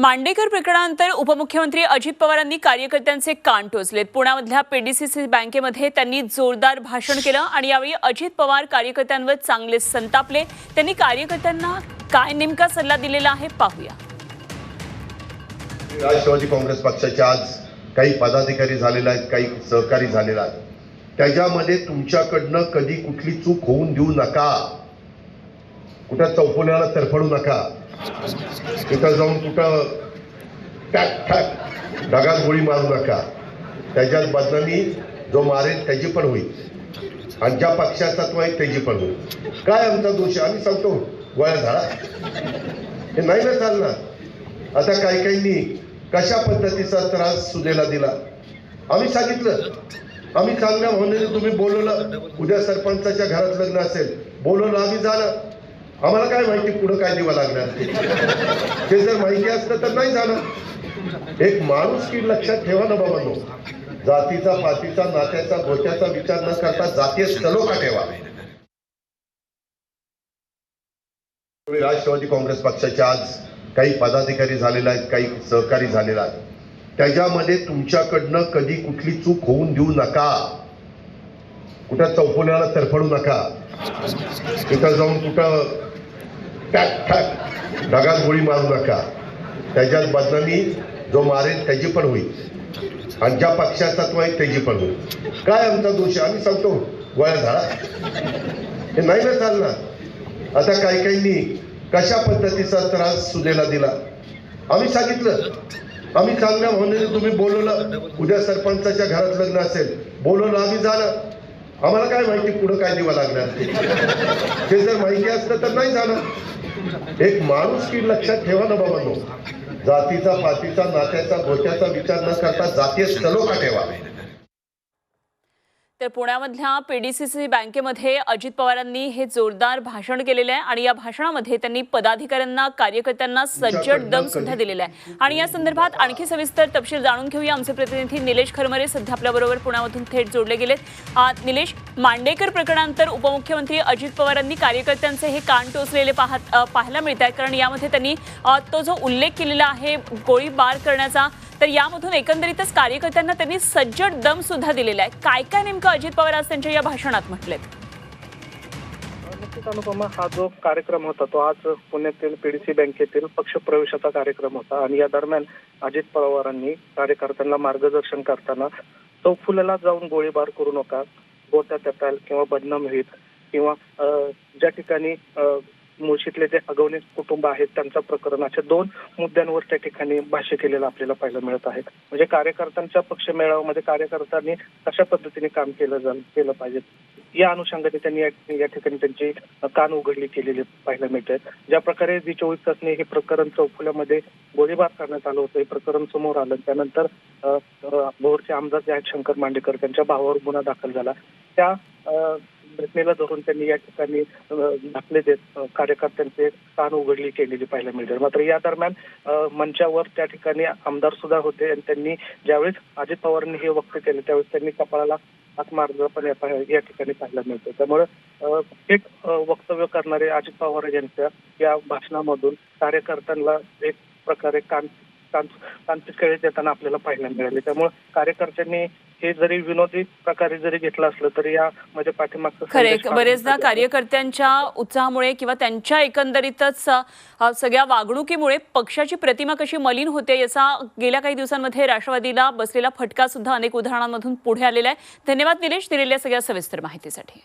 मांडेकर प्रकरणानंतर उपमुख्यमंत्री अजित पवारांनी कार्यकर्त्यांचे कान टोचलेत. पुण्यामधल्या पीडीसीसी बँकेमध्ये त्यांनी जोरदार भाषण केलं आणि यावेळी अजित पवार कार्यकर्त्यांवर चांगले संतापले. त्यांनी कार्यकर्त्यांना काय नेमका सल्ला दिलेला आहे पाहूया. राष्ट्रवादी काँग्रेस पक्षाचे आज काही पदाधिकारी झालेले आहेत काही सहकारी झालेले आहेत. त्याच्यामध्ये तुमच्याकडनं कधी कुठली चूक होऊन देऊ नका. कुठं चौफुल्याला तरफडू नका. तिथं जाऊन कुठं टॅक ठॅक ढगात गोळी मारू नका. त्याच्यात बदनामी जो मारेल त्याची पण होईल. आणि ज्या पक्षाचा तो आहे त्याची पण होईल. काय आमचा दोष आम्ही सांगतो. गोळ्या झाडा हे नाही ना चालणार. आता काही काहींनी कशा पद्धतीचा त्रास सुदेला दिला? आम्ही सांगितलं. आम्ही चांगल्या भावनेने तुम्ही बोलवलं. उद्या सरपंचाच्या घरात लग्न असेल. बोलवलं आम्ही झालं. आम्हाला काय माहिती पुढं काय दिवा लागणार? ते. जर माहिती असतं तर नाही झालं. एक माणूस की लक्षात ठेवा ना बाबांनो. जातीचा पातीचा नात्याचा गोत्याचा विचार न करता जातीय सलोखा ठेवा. राष्ट्रवादी काँग्रेस पक्षाचे आज काही पदाधिकारी झालेला आहेत काही सहकारी झालेला आहेत. त्याच्यामध्ये तुमच्याकडनं कधी कुठली चूक होऊन देऊ नका. कुठं चौफुल्याला तरफडू नका. तिथं जाऊन कुठं टॅक ठॅक ढगात गोळी मारू नका. त्याच्यात बदनामी जो मारेल त्याची पण होईल. आणि ज्या पक्षाचा तो आहे त्याची पण होईल. काय आमचा दोष आम्ही सांगतो. गोळ्या झाडा हे नाही ना चालणार. आता काही काहींनी कशा पद्धतीचा त्रास सुनेला दिला? आम्ही सांगितलं. आम्ही चांगल्या भावनेने तुम्ही बोलवलं. उद्या सरपंचाच्या घरात लग्न असेल. बोलवलं आम्ही झालं. आम्हाला काय माहिती पुढं काय दिवा लागणार? हे ते जर माहिती असलं तर नाही झालं. एक माणूस की लक्षात ठेवा ना बाबांनो. जातीचा पातीचा नात्याचा गोत्याचा विचार न करता जातीय सलोखा ठेवा. तर पुण्यामधल्या पीडीसीसी बँकेमध्ये अजित पवारांनी हे जोरदार भाषण केलेलं आहे आणि या भाषणामध्ये त्यांनी पदाधिकाऱ्यांना कार्यकर्त्यांना सज्जड दम सुद्धा दिलेला आहे. आणि या संदर्भात आणखी सविस्तर तपशील जाणून घेऊया. आमचे प्रतिनिधी निलेश खरमरे सध्या आपल्याबरोबर पुण्यामधून थेट जोडले गेलेत. निलेश मांडेकर प्रकरणानंतर उपमुख्यमंत्री अजित पवारांनी कार्यकर्त्यांचे हे कान टोचलेले पाहत पाहायला मिळत आहे कारण यामध्ये त्यांनी तो जो उल्लेख केलेला आहे गोळीबार करण्याचा तर यामधून एकंदरीतच कार्यकर्त्यांना त्यांनी सज्जड दम सुद्धा दिलेला आहे. काय काय नेमकं अजित पवार आज त्यांच्या या भाषणात म्हटलेत? अनुपमा हा जो कार्यक्रम होता तो आज पुण्यातील पीडीसी बँकेतील पक्ष प्रवेशाचा कार्यक्रम होता आणि या दरम्यान अजित पवारांनी कार्यकर्त्यांना मार्गदर्शन करताना चौफुल्याला जाऊन गोळीबार करू नका गोट्या येताल किंवा बदनाम होईल किंवा ज्या ठिकाणी मुळशीतले जे अगवणी कुटुंब आहेत त्यांचं प्रकरण अशा दोन मुद्द्यांवर त्या ठिकाणी भाष्य केलेलं आपल्याला पाहायला मिळत आहे. म्हणजे कार्यकर्त्यांच्या पक्ष मेळाव्यामध्ये कार्यकर्त्यांनी कशा पद्धतीने काम केलं जाईल केलं पाहिजे? या अनुषंगाने त्यांनी या ठिकाणी त्यांची कान उघडली केलेली पाहायला मिळते. ज्या प्रकारे जी चोवीस तासने हे प्रकरण चौफुल्यामध्ये गोळीबार करण्यात आलं होतं हे प्रकरण समोर आलं. त्यानंतर भोरचे आमदार जे आहेत शंकर मांडेकर त्यांच्या भावावर गुन्हा दाखल झाला. त्या घटनेला धरून त्यांनी या ठिकाणी अ, दाखले देत कार्यकर्त्यांचे कान उघडली केलेली पाहायला मिळते. मात्र या दरम्यान मंचावर त्या ठिकाणी आमदार सुद्धा होते आणि त्यांनी ज्यावेळेस अजित पवारांनी हे वक्तव्य केले त्यावेळेस त्यांनी कपाळाला हात मारलं पण या या ठिकाणी पाहायला मिळतं. त्यामुळे एक वक्तव्य करणारे अजित पवार यांच्या या भाषणामधून कार्यकर्त्यांना एक प्रकारे कान कान कानपिचकळे देताना आपल्याला पाहायला मिळाले. त्यामुळे कार्यकर्त्यांनी हे जरी विनोदी प्रकारे जरी घेतलं असलं तरी यामध्ये पाठीमागचं खरे बरेचदा कार्यकर्त्यांच्या उत्साहामुळे किंवा त्यांच्या एकंदरीतच सगळ्या वागणुकीमुळे पक्षाची प्रतिमा कशी मलिन होते याचा गेल्या काही दिवसांमध्ये राष्ट्रवादीला बसलेला फटका सुद्धा अनेक उदाहरणांमधून पुढे आलेला आहे. धन्यवाद निलेश दिलेल्या सगळ्या सविस्तर माहितीसाठी.